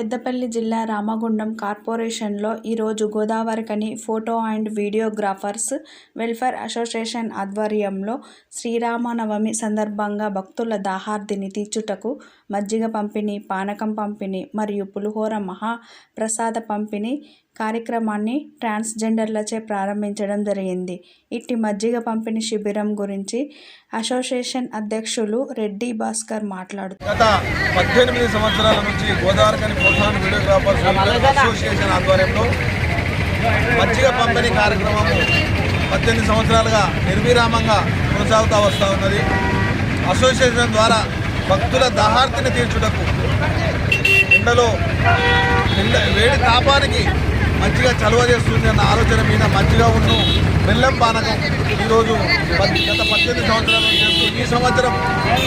పెద్దపల్లి జిల్లా రామగుండం కార్పొరేషన్లో ఈరోజు Godavarikhani photo and videographers welfare association ఆధ్వర్యంలో శ్రీరామనవమి సందర్భంగా భక్తుల దాహార్దిని తీర్చుటకు మజ్జిగ పంపిణీ పానకం పంపిణీ మరియు పులిహోర మహా ప్రసాద పంపిణీ కార్యక్రమాన్ని ట్రాన్స్జెండర్లచే ప్రారంభించడం జరిగింది. ఇట్టి మజ్జిగ పంపిణీ శిబిరం గురించి అసోసియేషన్ అధ్యక్షులు రెడ్డి భాస్కర్ మాట్లాడుతూ గత పద్దెనిమిది సంవత్సరాల నుంచి గోదావరికని ప్రోత్సాహన వీడియోగ్రాఫర్స్ అసోసియేషన్ ఆధ్వర్యంలో మజ్జిగ పంపిణీ కార్యక్రమం పద్దెనిమిది సంవత్సరాలుగా నిర్విరామంగా కొనసాగుతూ వస్తూ ఉన్నది. అసోసియేషన్ ద్వారా భక్తుల దాహార్తిని తీర్చుటకు ఎండలో వేడి తాపానికి మంచిగా చలువ చేస్తుంది అన్న ఆలోచన మీద మంచిగా ఉన్న బెల్లం పానకం ఈరోజు గత పద్దెనిమిది సంవత్సరాలు చేస్తూ ఈ సంవత్సరం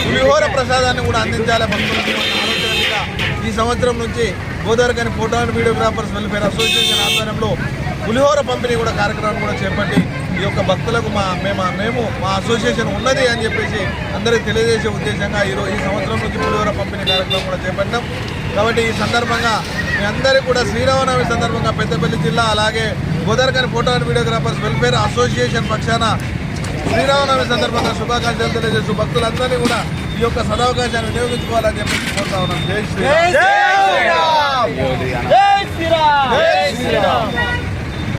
పులిహోర ప్రసాదాన్ని కూడా అందించాలి భక్తులకు ఆలోచన మీద ఈ సంవత్సరం నుంచి Godavarikhani photo and videographers welfare association ఆధ్వర్యంలో పులిహోర పంపిణీ కూడా కార్యక్రమం కూడా చేపట్టి ఈ యొక్క భక్తులకు మా మేము మేము మా అసోసియేషన్ ఉన్నది అని చెప్పేసి అందరికీ తెలియజేసే ఉద్దేశంగా ఈరోజు ఈ సంవత్సరం నుంచి పంపిణీ కార్యక్రమం కూడా చేపట్టాం కాబట్టి ఈ సందర్భంగా మీ అందరికీ కూడా శ్రీరామనవమి సందర్భంగా పెద్దపల్లి జిల్లా అలాగే Godavarikhani photo and videographers welfare association పక్షాన శ్రీరామనవమి సందర్భంగా శుభాకాంక్షలు తెలియజేస్తూ భక్తులందరినీ కూడా ఈ యొక్క సదవకాశాన్ని వినియోగించుకోవాలని చెప్పి కోరుతా ఉన్నాం. జై శ్రీరామ్.